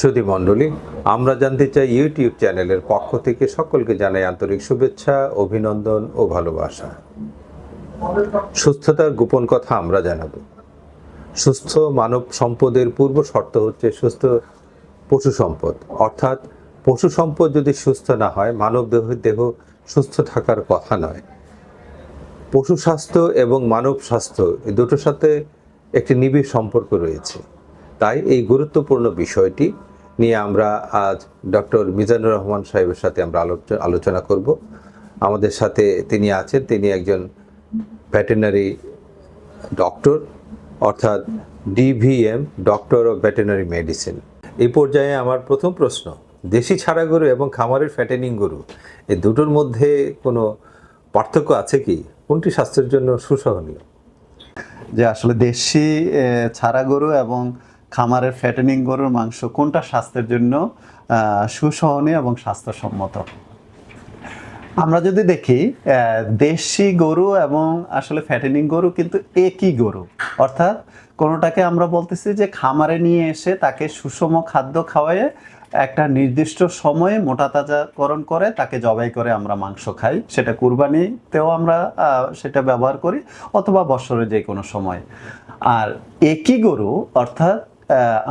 সুধী মণ্ডলী, আমরা জানতে চাই ইউটিউব চ্যানেলের পক্ষ থেকে সকলকে জানাই আন্তরিক শুভেচ্ছা, অভিনন্দন ও ভালোবাসা। সুস্থতার গোপন কথা আমরা জানাব। সুস্থ মানব সম্পদের পূর্ব শর্ত হচ্ছে সুস্থ পশু সম্পদ। অর্থাৎ, পশু সম্পদ যদি সুস্থ না হয়, মানব দেহ দেহ সুস্থ থাকার কথা নয়। পশু স্বাস্থ্য এবং মানব স্বাস্থ্য এই দুটোর সাথে একটি নিবিড় সম্পর্ক রয়েছে। তাই এই গুরুত্বপূর্ণ বিষয়টি নিয়ে আমরা আজ ডক্টর মিজানুর রহমান সাহেবের সাথে আমরা আলোচ- আলোচনা করব। আমাদের সাথে তিনি আছেন, তিনি একজন ভেটেনারি ডক্টর, অর্থাৎ DVM, doctor of veterinary medicine. এই পর্যায়ে আমার প্রথম প্রশ্ন, দেশি ছাড়া গরু এবং খামারের ফ্যাটেনিং গরু, এই দুটোর মধ্যে কোনো পার্থক্য আছে কি? কোনটি স্বাস্থ্যের জন্য সুসহনীয়? যে আসলে দেশি ছাড়া গরু এবং খামারের ফ্যাটেনিং গরুর মাংস কোনটা স্বাস্থ্যের জন্য সুসহনীয় এবং স্বাস্থ্যসম্মত? আমরা যদি দেখি দেশি গরু এবং আসলে ফ্যাটেনিং গরু কিন্তু একই গরু। অর্থাৎ কোনোটাকে আমরা বলতেছি যে খামারে নিয়ে এসে তাকে সুষম খাদ্য খাওয়ায়ে একটা নির্দিষ্ট সময়ে মোটা তাজাকরণ করে, তাকে জবাই করে আমরা মাংস খাই। সেটা কুরবানিতেও আমরা সেটা ব্যবহার করি অথবা বছরে যে কোনো সময়। আর একই গরু, অর্থাৎ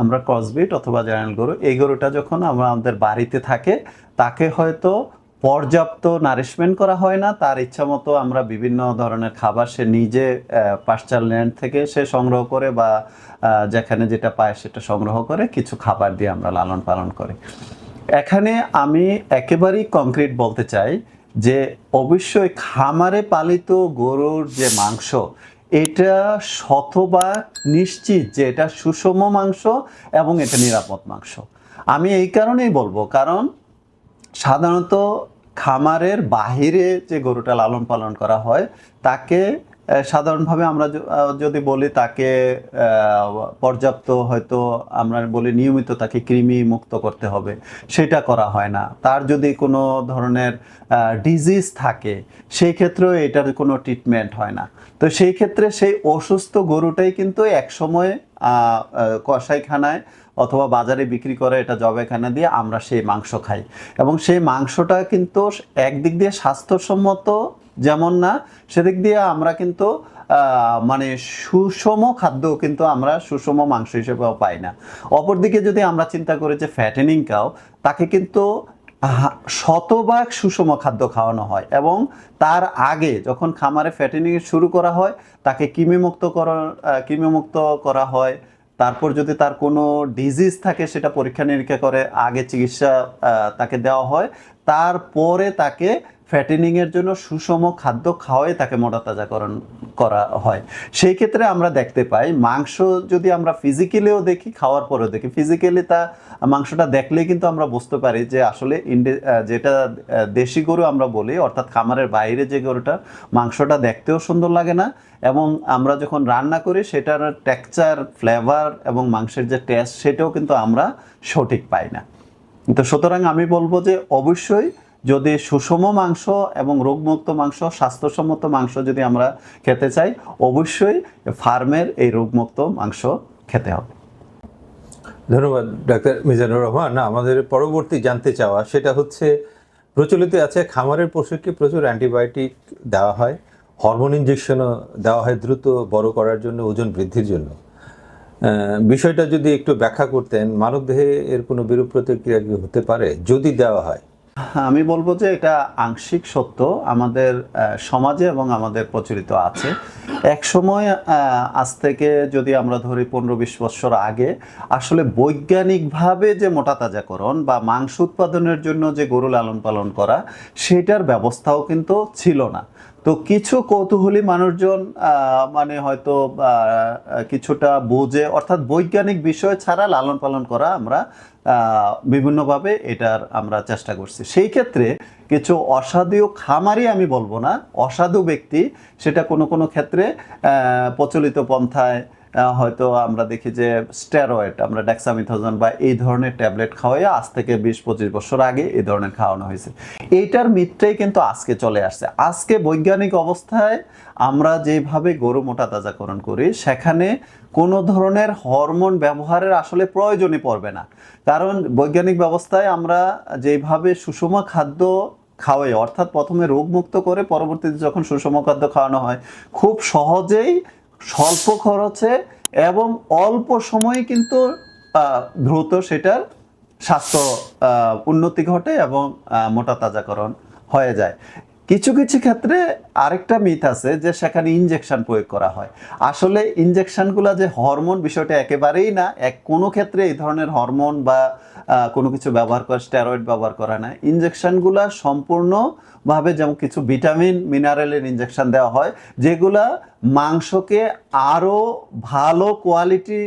আমরা ক্রসবিট অথবা জার্নাল গরু, এই গরুটা যখন আমরা আমাদের বাড়িতে থাকে, তাকে হয়তো পর্যাপ্ত নারিশমেন্ট করা হয় না। তার ইচ্ছা মতো আমরা বিভিন্ন ধরনের খাবার সে নিজে পাশ্চার ল্যান্ড থেকে সে সংগ্রহ করে বা যেখানে যেটা পায় সেটা সংগ্রহ করে কিছু খাবার দিয়ে আমরা লালন পালন করি। এখানে আমি একেবারেই কংক্রিট বলতে চাই যে, অবশ্যই খামারে পালিত গরুর যে মাংস এটা শতবার নিশ্চিত যে এটা সুষম মাংস এবং এটা নিরাপদ মাংস। আমি এই কারণেই বলব, কারণ সাধারণত খামারের বাহিরে যে গরুটা লালন পালন করা হয়, তাকে সাধারণভাবে আমরা যদি বলি তাকে পর্যাপ্ত হয়তো আমরা বলি নিয়মিত তাকে কৃমি মুক্ত করতে হবে, সেটা করা হয় না। তার যদি কোনো ধরনের ডিজিজ থাকে, সেই ক্ষেত্রেও এটার কোনো ট্রিটমেন্ট হয় না। তো সেই ক্ষেত্রে সেই অসুস্থ গরুটাই কিন্তু একসময় কসাইখানায় অথবা বাজারে বিক্রি করে এটা জবেখানা দিয়ে আমরা সেই মাংস খাই। এবং সেই মাংসটা কিন্তু একদিক দিয়ে স্বাস্থ্যসম্মত যেমন না, সেদিক দিয়ে আমরা কিন্তু মানে সুষম খাদ্য কিন্তু আমরা সুষম মাংস হিসেবেও পাই না। অপরদিকে যদি আমরা চিন্তা করি যে ফ্যাটেনিং কাউ তাকে কিন্তু শতভাগ সুষম খাদ্য খাওয়ানো হয় এবং তার আগে যখন খামারে ফ্যাটেনিং শুরু করা হয়, তাকে কৃমিমুক্ত করা কৃমিমুক্ত করা হয়। তারপর যদি তার কোনো ডিজিজ থাকে, সেটা পরীক্ষা নিরীক্ষা করে আগে চিকিৎসা তাকে দেওয়া হয়। তারপরে তাকে ফ্যাটেনিং এর জন্য সুষম খাদ্য খাওয়াই তাকে মোটা তাজাকরণ করা হয়। সেই ক্ষেত্রে আমরা দেখতে পাই, মাংস যদি আমরা ফিজিক্যালিও দেখি, খাওয়ার পরেও দেখি ফিজিক্যালি তা মাংসটা দেখলে কিন্তু আমরা বুঝতে পারি যে আসলে ইন্ডে যেটা দেশি গরু আমরা বলি, অর্থাৎ খামারের বাইরে যে গরুটা, মাংসটা দেখতেও সুন্দর লাগে না এবং আমরা যখন রান্না করি, সেটার টেক্সচার ফ্লেভার এবং মাংসের যে টেস্ট সেটাও কিন্তু আমরা সঠিক পাই না। তো সুতরাং আমি বলব যে অবশ্যই যদি সুষম মাংস এবং রোগমুক্ত মাংস, স্বাস্থ্যসম্মত মাংস যদি আমরা খেতে চাই, অবশ্যই ফার্মের এই রোগমুক্ত মাংস খেতে হবে। ধন্যবাদ, ডাক্তার মিজানুর রহমান। আমাদের পরবর্তী জানতে চাওয়া সেটা হচ্ছে, প্রচলিত আছে খামারের পশুকে প্রচুর অ্যান্টিবায়োটিক দেওয়া হয়, হরমোন ইঞ্জেকশনও দেওয়া হয় দ্রুত বড় করার জন্য, ওজন বৃদ্ধির জন্য। বিষয়টা যদি একটু ব্যাখ্যা করতেন, মানবদেহে এর কোনো বিরূপ প্রতিক্রিয়া কি হতে পারে? যদি দেওয়া হয় আমি বলব যে এটা আংশিক সত্য, আমাদের সমাজে এবং আমাদের প্রচলিত আছে। এক সময় আজ থেকে যদি আমরা ধরি পনেরো বিশ বছর আগে, আসলে বৈজ্ঞানিকভাবে যে মোটা তাজাকরণ বা মাংস উৎপাদনের জন্য যে গরু লালন পালন করা, সেটার ব্যবস্থাও কিন্তু ছিল না। তো কিছু কৌতূহলী মানুষজন মানে হয়তো কিছুটা বোঝে, অর্থাৎ বৈজ্ঞানিক বিষয় ছাড়া লালন পালন করা আমরা বিভিন্নভাবে এটার আমরা চেষ্টা করছি। সেই ক্ষেত্রে কিছু অসাধু খামারি আমি বলব না, অসাধু ব্যক্তি সেটা কোনো কোনো ক্ষেত্রে প্রচলিত পন্থায় হয়তো আমরা দেখি যে স্টেরয়েড আমরা ডেক্সামিথোজন বা এই ধরনের ট্যাবলেট খাওয়াই আজ থেকে বিশ পঁচিশ বছর আগে এই ধরনের খাওয়ানো হয়েছে। এইটার মিথটাই কিন্তু আজকে চলে আসছে। আজকে বৈজ্ঞানিক অবস্থায় আমরা যেভাবে গরু মোটা তাজাকরণ করি, সেখানে কোনো ধরনের হরমোন ব্যবহারের আসলে প্রয়োজনই পড়বে না। কারণ বৈজ্ঞানিক ব্যবস্থায় আমরা যেভাবে সুষম খাদ্য খাওয়াই, অর্থাৎ প্রথমে রোগমুক্ত করে পরবর্তীতে যখন সুষম খাদ্য খাওয়ানো হয়, খুব সহজেই স্বল্প খরচে এবং অল্প সময়ে কিন্তু দ্রুত সেটার স্বাস্থ্য উন্নতি ঘটে এবং মোটা তাজাকরণ হয়ে যায়। কিছু কিছু ক্ষেত্রে আরেকটা মিথ আছে যে সেখানে ইনজেকশন প্রয়োগ করা হয়। আসলে ইনজেকশনগুলো যে হরমোন বিষয়টা একেবারেই না, এক কোনো ক্ষেত্রে এই ধরনের হরমোন বা কোনো কিছু ব্যবহার করা স্টেরয়েড ব্যবহার করা না। ইনজেকশনগুলা সম্পূর্ণভাবে যেমন কিছু ভিটামিন মিনারেলের ইনজেকশন দেওয়া হয়, যেগুলা মাংসকে আরও ভালো কোয়ালিটি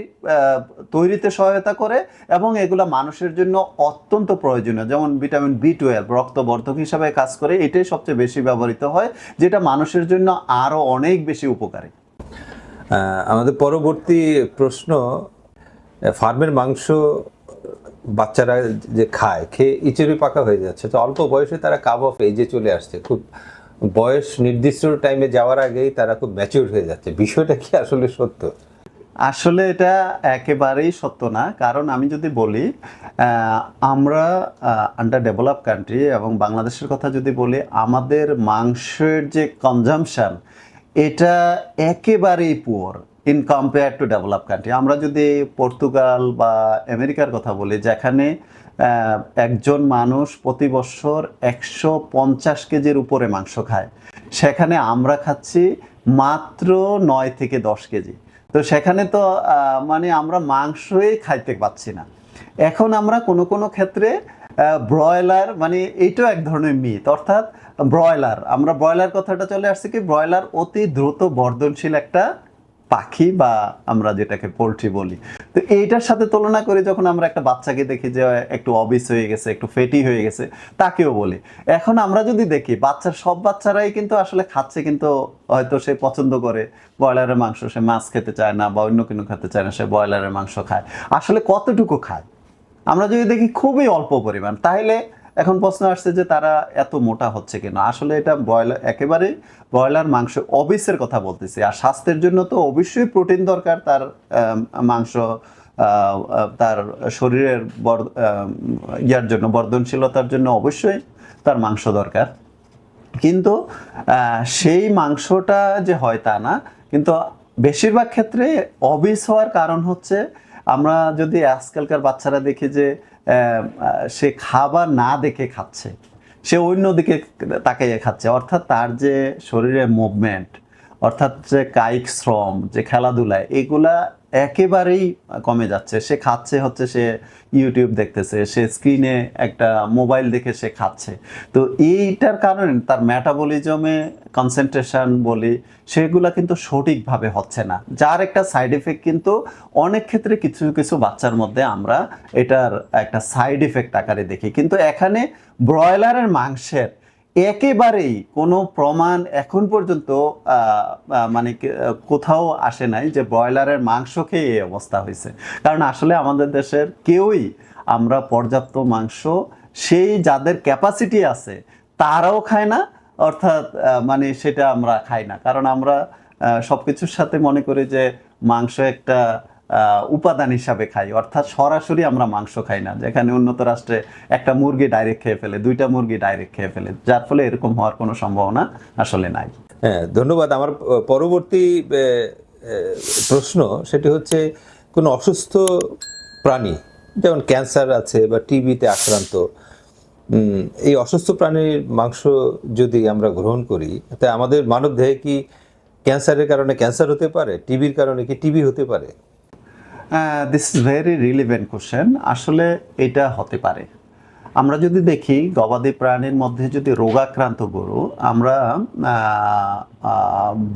তৈরিতে সহায়তা করে এবং এগুলো মানুষের জন্য অত্যন্ত প্রয়োজনীয়। যেমন ভিটামিন বি টুয়েলভ রক্তবর্ধক হিসাবে কাজ করে, এটাই সবচেয়ে বেশি ব্যবহৃত হয়, যেটা মানুষের জন্য আরও অনেক বেশি উপকারী। আমাদের পরবর্তী প্রশ্ন ফার্মের মাংস বাচ্চারা যে খায়, খেয়ে ইচুরি পাকা হয়ে যাচ্ছে, তো অল্প বয়সে তারা কাব অফ এজে চলে আসছে। খুব বয়স নির্দিষ্ট টাইমে যাওয়ার আগেই তারা খুব ম্যাচিউর হয়ে যাচ্ছে। বিষয়টা কি আসলে সত্য? আসলে এটা একেবারেই সত্য না। কারণ আমি যদি বলি আমরা আন্ডার ডেভেলপ কান্ট্রি এবং বাংলাদেশের কথা যদি বলি, আমাদের মাংসের যে কনজামশান এটা একেবারেই poor in compare to develop country আমরা যদি পর্তুগাল বা আমেরিকার কথা বলি, যেখানে একজন মানুষ প্রতি বছর একশো পঞ্চাশ কেজির উপরে মাংস খায়। সেখানে আমরা খাচ্ছি মাত্র নয় থেকে দশ কেজি। তো সেখানে তো মানে আমরা মাংসই খাইতে পাচ্ছি না। এখন আমরা কোনো কোনো ক্ষেত্রে ব্রয়লার মানে এইটাও এক ধরনের মিথ অর্থাৎ ব্রয়লার, আমরা ব্রয়লার কথাটা চলে আসছে কি, ব্রয়লার অতি দ্রুত বর্ধনশীল একটা পাখি বা আমরা যেটাকে পোলট্রি বলি। তো এইটার সাথে তুলনা করে যখন আমরা একটা বাচ্চাকে দেখি যে একটু অবিস হয়ে গেছে, একটু ফেটি হয়ে গেছে, তাকেও বলি। এখন আমরা যদি দেখি বাচ্চার সব বাচ্চারাই কিন্তু আসলে খাচ্ছে কিন্তু হয়তো সে পছন্দ করে। ব্রয়লারের মাংস সে মাছ খেতে চায় না বা অন্য কোনো খেতে চায় না, সে ব্রয়লারের মাংস খায়। আসলে কতটুকু খায়? আমরা যদি দেখি খুবই অল্প পরিমাণ, তাহলে এখন প্রশ্ন আসছে যে তারা এত মোটা হচ্ছে কেন? আসলে এটা ব্রয়লার, একেবারে ব্রয়লার মাংস অবিসের কথা বলতেছি। আর স্বাস্থ্যের জন্য তো অবশ্যই প্রোটিন দরকার তার মাংস তার শরীরের ইয়ার জন্য, বর্ধনশীলতার জন্য অবশ্যই তার মাংস দরকার। কিন্তু সেই মাংসটা যে হয় তা না। কিন্তু বেশিরভাগ ক্ষেত্রে অবিস হওয়ার কারণ হচ্ছে আমরা যদি আজকালকার বাচ্চারা দেখি যে সে খাবার না দেখে খাচ্ছে, সে অন্য দিকে তাকাইয়ে খাচ্ছে। অর্থাৎ তার যে শরীরে মুভমেন্ট অর্থাৎ যে কায়িক শ্রম, যে খেলাধুলায় এগুলা একেবারেই কমে যাচ্ছে। সে খাচ্ছে হচ্ছে, সে ইউটিউব দেখতেছে, সে স্ক্রিনে একটা মোবাইল দেখে সে খাচ্ছে। তো এইটার কারণে তার ম্যাটাবলিজমে কনসেন্ট্রেশন বলি, সেগুলা কিন্তু সঠিকভাবে হচ্ছে না। যার একটা সাইড এফেক্ট কিন্তু অনেক ক্ষেত্রে কিছু কিছু বাচ্চার মধ্যে আমরা এটার একটা সাইড এফেক্ট আকারে দেখি। কিন্তু এখানে ব্রয়লারের মাংসের একেবারেই কোনো প্রমাণ এখন পর্যন্ত মানে কোথাও আসে নাই যে ব্রয়লারের মাংস খেয়ে এই অবস্থা হয়েছে। কারণ আসলে আমাদের দেশের কেউই আমরা পর্যাপ্ত মাংস, সেই যাদের ক্যাপাসিটি আছে, তারাও খায় না, অর্থাৎ মানে সেটা আমরা খাই না। কারণ আমরা সব কিছুর সাথে মনে করি যে মাংস একটা উপাদান হিসাবে খাই। অর্থাৎ সরাসরি আমরা মাংস খাই না। যেখানে উন্নত রাষ্ট্রে একটা মুরগি ডাইরেক্ট খেয়ে ফেলে, দুইটা মুরগি ডাইরেক্ট খেয়ে ফেলে। যার ফলে এরকম হওয়ার কোনো সম্ভাবনা আসলে নাই। হ্যাঁ ধন্যবাদ। আমার পরবর্তী প্রশ্ন সেটি হচ্ছে, কোনো অসুস্থ প্রাণী, যেমন ক্যান্সার আছে বা টিবিতে আক্রান্ত এই অসুস্থ প্রাণীর মাংস যদি আমরা গ্রহণ করি তাই আমাদের মানব দেহে কি ক্যান্সারের কারণে ক্যান্সার হতে পারে? টিবির কারণে কি টিবি হতে পারে? This is very relevant question আসলে এটা হতে পারে। আমরা যদি দেখি, গবাদি প্রাণীর মধ্যে যদি রোগাক্রান্ত গরু, আমরা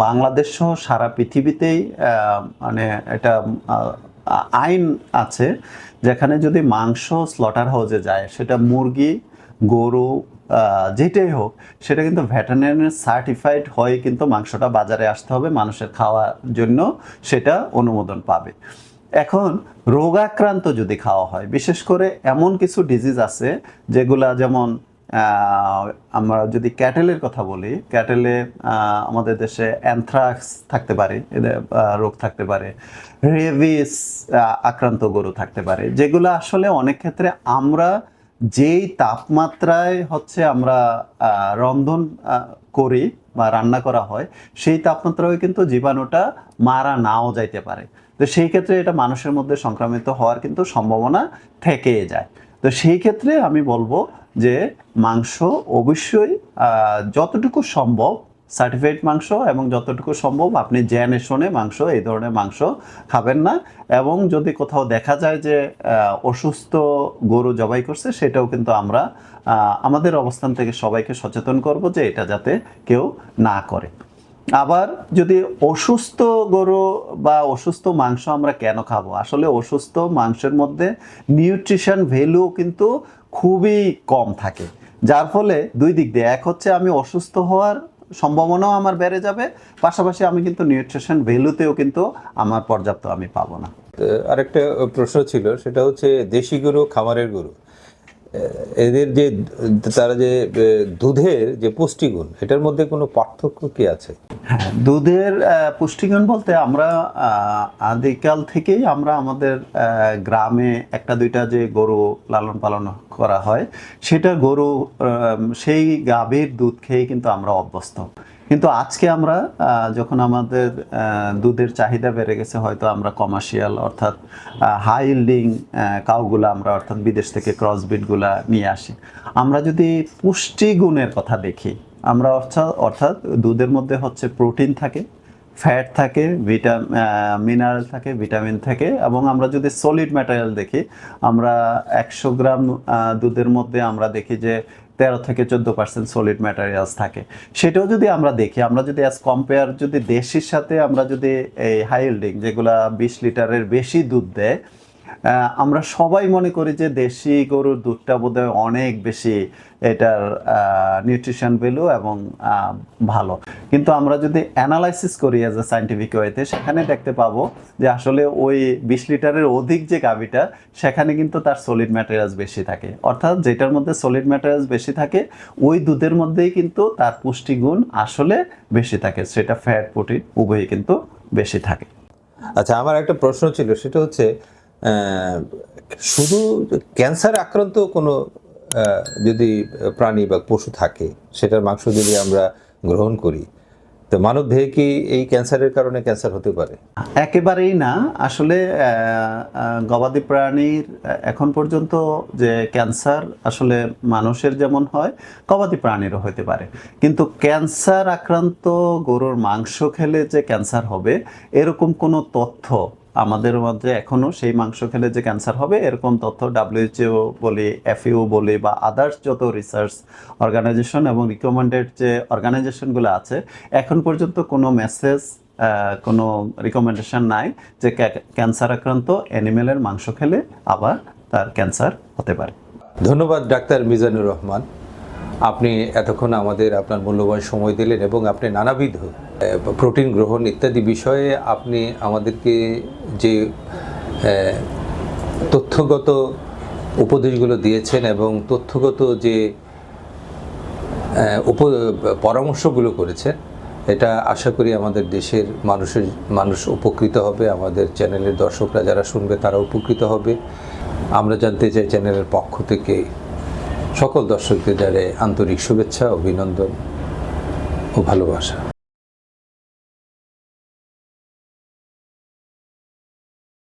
বাংলাদেশ সহ সারা পৃথিবীতেই মানে এটা আইন আছে, যেখানে যদি মাংস স্লটার হাউসে যায়, সেটা মুরগি, গরু যেটাই হোক, সেটা কিন্তু ভেটেরিনারি সার্টিফাইড হয়ে কিন্তু মাংসটা বাজারে আসতে হবে, মানুষের খাওয়ার জন্য সেটা অনুমোদন পাবে। এখন রোগাক্রান্ত যদি খাওয়া হয়, বিশেষ করে এমন কিছু ডিজিজ আছে যেগুলা যেমন আমরা যদি ক্যাটেলের কথা বলি, ক্যাটেলে আমাদের দেশে অ্যানথ্রাক্স থাকতে পারে এদের রোগ থাকতে পারে রেভিস আক্রান্ত গরু থাকতে পারে, যেগুলো আসলে অনেক ক্ষেত্রে আমরা যেই তাপমাত্রায় হচ্ছে আমরা রন্ধন করি বা রান্না করা হয়, সেই তাপমাত্রায় কিন্তু জীবাণুটা মারা নাও যাইতে পারে। তো সেই ক্ষেত্রে এটা মানুষের মধ্যে সংক্রামিত হওয়ার কিন্তু সম্ভাবনা থেকে যায়। তো সেই ক্ষেত্রে আমি বলব যে মাংস অবশ্যই যতটুকু সম্ভব সার্টিফাইড মাংস এবং যতটুকু সম্ভব আপনি জেনে শুনে মাংস, এই ধরনের মাংস খাবেন না এবং যদি কোথাও দেখা যায় যে অসুস্থ গরু জবাই করছে সেটাও কিন্তু আমরা আমাদের অবস্থান থেকে সবাইকে সচেতন করব যে এটা যাতে কেউ না করে। আবার যদি অসুস্থ গরু বা অসুস্থ মাংস আমরা কেন খাব? আসলে অসুস্থ মাংসের মধ্যে নিউট্রিশন ভ্যালু কিন্তু খুবই কম থাকে। যার ফলে দুই দিক দিয়ে, এক হচ্ছে আমি অসুস্থ হওয়ার সম্ভাবনাও আমার বেড়ে যাবে, পাশাপাশি আমি কিন্তু নিউট্রিশন ভ্যালুতেও কিন্তু আমার পর্যাপ্ত আমি পাবো না। আরেকটা প্রশ্ন ছিল, সেটা হচ্ছে দেশি গরু, খামারের গরু। এদের যে, তারা যে দুধের যে পুষ্টিগুণ, এটার মধ্যে কোনো পার্থক্য কি আছে? হ্যাঁ দুধের পুষ্টিগুণ বলতে আমরা আদিকাল থেকেই আমরা আমাদের গ্রামে একটা দুইটা যে গরু লালন পালন করা হয়, সেটা গরু সেই গাভীর দুধ খেয়ে কিন্তু আমরা অভ্যস্ত। কিন্তু আজকে আমরা যখন আমাদের দুধের চাহিদা বেড়ে গেছে, হয়তো আমরা কমার্শিয়াল অর্থাৎ হাই ইল্ডিং কাউগুলা আমরা অর্থাৎ বিদেশ থেকে ক্রসবিটগুলা নিয়ে আসি। আমরা যদি পুষ্টিগুণের কথা দেখি, আমরা অর্থাৎ অর্থাৎ দুধের মধ্যে হচ্ছে প্রোটিন থাকে ফ্যাট থাকে ভিটা মিনারেল থাকে ভিটামিন থাকে, এবং আমরা যদি সলিড ম্যাটেরিয়াল দেখি, আমরা একশো গ্রাম দুধের মধ্যে আমরা দেখি যে তেরো থেকে চোদ্দ পার্সেন্ট সলিড ম্যাটেরিয়ালস থাকে। সেটাও যদি আমরা দেখি, আমরা যদি অ্যাজ কম্পেয়ার যদি দেশির সাথে আমরা যদি এই হাই ইল্ডিং যেগুলা বিশ লিটারের বেশি দুধ দেয় আমরা সবাই মনে করি যে দেশি গরুর দুধটা বোধহয় অনেক বেশি এটার নিউট্রিশন ভ্যালু এবং ভালো। কিন্তু আমরা যদি অ্যানালাইসিস করি অ্যাজ এ সাইন্টিফিক ওয়েতে সেখানে দেখতে পাবো যে আসলে ওই বিশ লিটারের অধিক যে গাভিটা, সেখানে কিন্তু তার সলিড ম্যাটেরিয়ালস বেশি থাকে। অর্থাৎ যেটার মধ্যে সলিড ম্যাটেরিয়ালস বেশি থাকে, ওই দুধের মধ্যেই কিন্তু তার পুষ্টিগুণ আসলে বেশি থাকে। সেটা ফ্যাট প্রোটিন উভয়ই কিন্তু বেশি থাকে। আচ্ছা আমার একটা প্রশ্ন ছিল, সেটা হচ্ছে শুধু ক্যান্সার আক্রান্ত কোনো যদি প্রাণী বা পশু থাকে, সেটার মাংস যদি আমরা গ্রহণ করি, তো মানব দেহে কি এই ক্যান্সারের কারণে ক্যান্সার হতে পারে? একেবারেই না। আসলে গবাদি প্রাণীর এখন পর্যন্ত যে ক্যান্সার আসলে মানুষের যেমন হয়, গবাদি প্রাণীরও হতে পারে। কিন্তু ক্যান্সার আক্রান্ত গরুর মাংস খেলে যে ক্যান্সার হবে, এরকম কোনো তথ্য আমাদের মধ্যে এখনও সেই মাংস খেলে যে ক্যান্সার হবে, এরকম তথ্য ডাব্লিউএইচও বলি এফইউ বলি বা আদার্স যত রিসার্চ অর্গানাইজেশন এবং রিকমেন্ডেড যে অর্গানাইজেশনগুলো আছে, এখন পর্যন্ত কোনো মেসেজ কোনো রিকমেন্ডেশন নাই যে ক্যান্সার আক্রান্ত অ্যানিমেলের মাংস খেলে আবার তার ক্যান্সার হতে পারে। ধন্যবাদ ডাক্তার মিজানুর রহমান। আপনি এতক্ষণ আমাদের আপনার মূল্যবান সময় দিলেন এবং আপনি নানাবিধ প্রোটিন গ্রহণ ইত্যাদি বিষয়ে আপনি আমাদেরকে যে তথ্যগত উপদেশগুলো দিয়েছেন এবং তথ্যগত যে উপ, পরামর্শগুলো করেছেন, এটা আশা করি আমাদের দেশের মানুষের, মানুষ উপকৃত হবে, আমাদের চ্যানেলের দর্শকরা যারা শুনবে তারা উপকৃত হবে। আমরা জানতে চাই চ্যানেলের পক্ষ থেকে সকল দর্শকদের দ্বারে আন্তরিক শুভেচ্ছা অভিনন্দন ও ভালোবাসা।